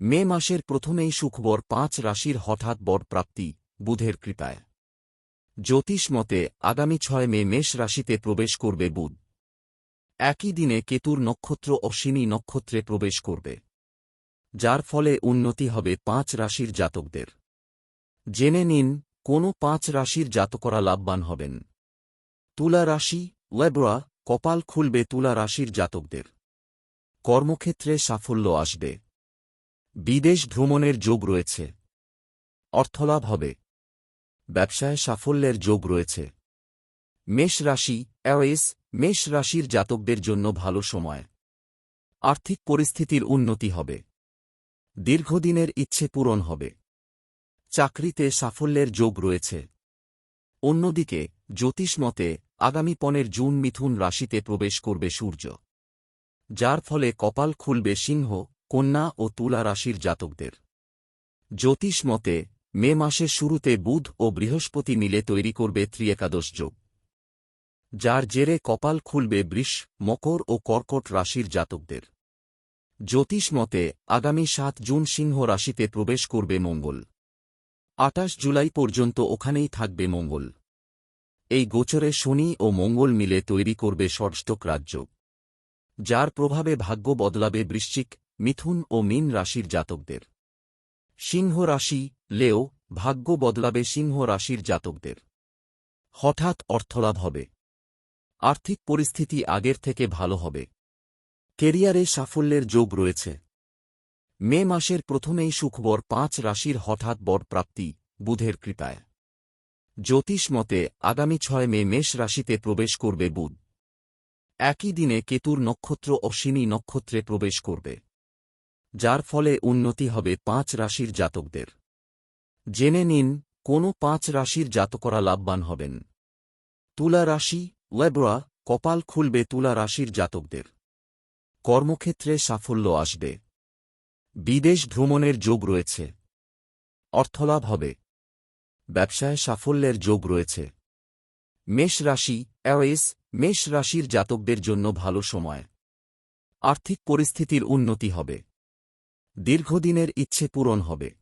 মে মাসের প্রথমেই সুখবর পাঁচ রাশির হঠাৎ বর প্রাপ্তি, বুধের কৃপায়। জ্যোতিষ মতে, আগামী ছয় মে মেষ রাশিতে প্রবেশ করবে বুধ। একই দিনে কেতুর নক্ষত্র অশ্বিনী নক্ষত্রে প্রবেশ করবে। যার ফলে উন্নতি হবে পাঁচ রাশির জাতকদের। জেনে নিন, কোন পাঁচ রাশির জাতকরা লাভবান হবেন। তুলা রাশি ওয়েবরা কপাল খুলবে তুলা রাশির জাতকদের। কর্মক্ষেত্রে সাফল্য আসবে। বিদেশ ভ্রমণের যোগ রয়েছে। অর্থলাভ হবে। ব্যবসায় সাফল্যের যোগ রয়েছে। মেষ রাশি অ্যাওয়েস মেষ রাশির জাতকদের জন্য ভালো সময়। আর্থিক পরিস্থিতির উন্নতি হবে। দীর্ঘদিনের ইচ্ছে পূরণ হবে। চাকরিতে সাফল্যের যোগ রয়েছে। অন্যদিকে, জ্যোতিষ মতে, আগামী পনেরো জুন মিথুন রাশিতে প্রবেশ করবে সূর্য। যার ফলে কপাল খুলবে সিংহ কন্যা ও তুলা রাশির জাতকদের। জ্যোতিষ মতে, মে মাসের শুরুতে বুধ ও বৃহস্পতি মিলে তৈরি করবে ত্রিয়েকাদশ যোগ। যার জেরে কপাল খুলবে বৃষ, মকর ও কর্কট রাশির জাতকদের। জ্যোতিষ মতে, আগামী সাত জুন সিংহ রাশিতে প্রবেশ করবে মঙ্গল। আটাশ জুলাই পর্যন্ত ওখানেই থাকবে মঙ্গল। এই গোচরে শনি ও মঙ্গল মিলে তৈরি করবে ষষ্ঠক রাজ্য যার প্রভাবে ভাগ্য বদলাবে বৃশ্চিক মিথুন ও মীন রাশির জাতকদের। সিংহ রাশি, লেও, ভাগ্য বদলাবে সিংহ রাশির জাতকদের। হঠাৎ অর্থলাভ হবে। আর্থিক পরিস্থিতি আগের থেকে ভালো হবে। কেরিয়ারে সাফল্যের যোগ রয়েছে। মে মাসের প্রথমেই সুখবর পাঁচ রাশির হঠাৎ বর প্রাপ্তি, বুধের কৃপায়। জ্যোতিষ মতে, আগামী ছয় মে মেষ রাশিতে প্রবেশ করবে বুধ। একই দিনে কেতুর নক্ষত্র অশ্বিনী নক্ষত্রে প্রবেশ করবে। যার ফলে উন্নতি হবে পাঁচ রাশির জাতকদের। জেনে নিন, কোন পাঁচ রাশির জাতকরা লাভবান হবেন। তুলা রাশি ওয়েবরা কপাল খুলবে তুলা রাশির জাতকদের। কর্মক্ষেত্রে সাফল্য আসবে। বিদেশ ভ্রমণের যোগ রয়েছে। অর্থলাভ হবে। ব্যবসায় সাফল্যের যোগ রয়েছে। মেষ রাশি, অ্যাওয়েস, মেষ রাশির জাতকদের জন্য ভালো সময়। আর্থিক পরিস্থিতির উন্নতি হবে। দীর্ঘদিনের ইচ্ছে পূরণ হবে।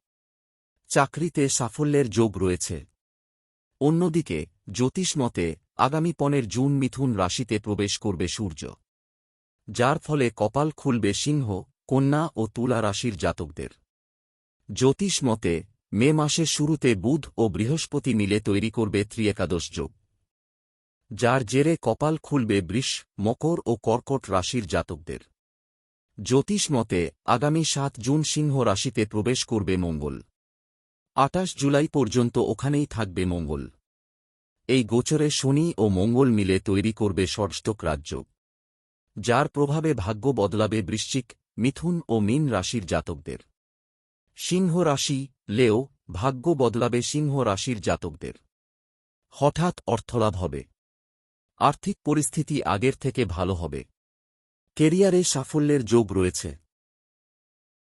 চাকরিতে সাফল্যের যোগ রয়েছে। অন্যদিকে, জ্যোতিষ মতে, আগামী পনেরো জুন মিথুন রাশিতে প্রবেশ করবে সূর্য। যার ফলে কপাল খুলবে সিংহ, কন্যা ও তুলা রাশির জাতকদের। জ্যোতিষ মতে, মে মাসের শুরুতে বুধ ও বৃহস্পতি মিলে তৈরি করবে ত্রিয়েকাদশ যোগ। যার জেরে কপাল খুলবে বৃষ, মকর ও কর্কট রাশির জাতকদের। জ্যোতিষ মতে, আগামী সাত জুন সিংহ রাশিতে প্রবেশ করবে মঙ্গল। আটাশ জুলাই পর্যন্ত ওখানেই থাকবে মঙ্গল। এই গোচরে শনি ও মঙ্গল মিলে তৈরি করবে ষষ্ঠক রাজ্য। যার প্রভাবে ভাগ্য বদলাবে বৃশ্চিক, মিথুন ও মীন রাশির জাতকদের। সিংহ রাশি, লেও, ভাগ্য বদলাবে সিংহ রাশির জাতকদের। হঠাৎ অর্থলাভ হবে। আর্থিক পরিস্থিতি আগের থেকে ভালো হবে। কেরিয়ারে সাফল্যের যোগ রয়েছে।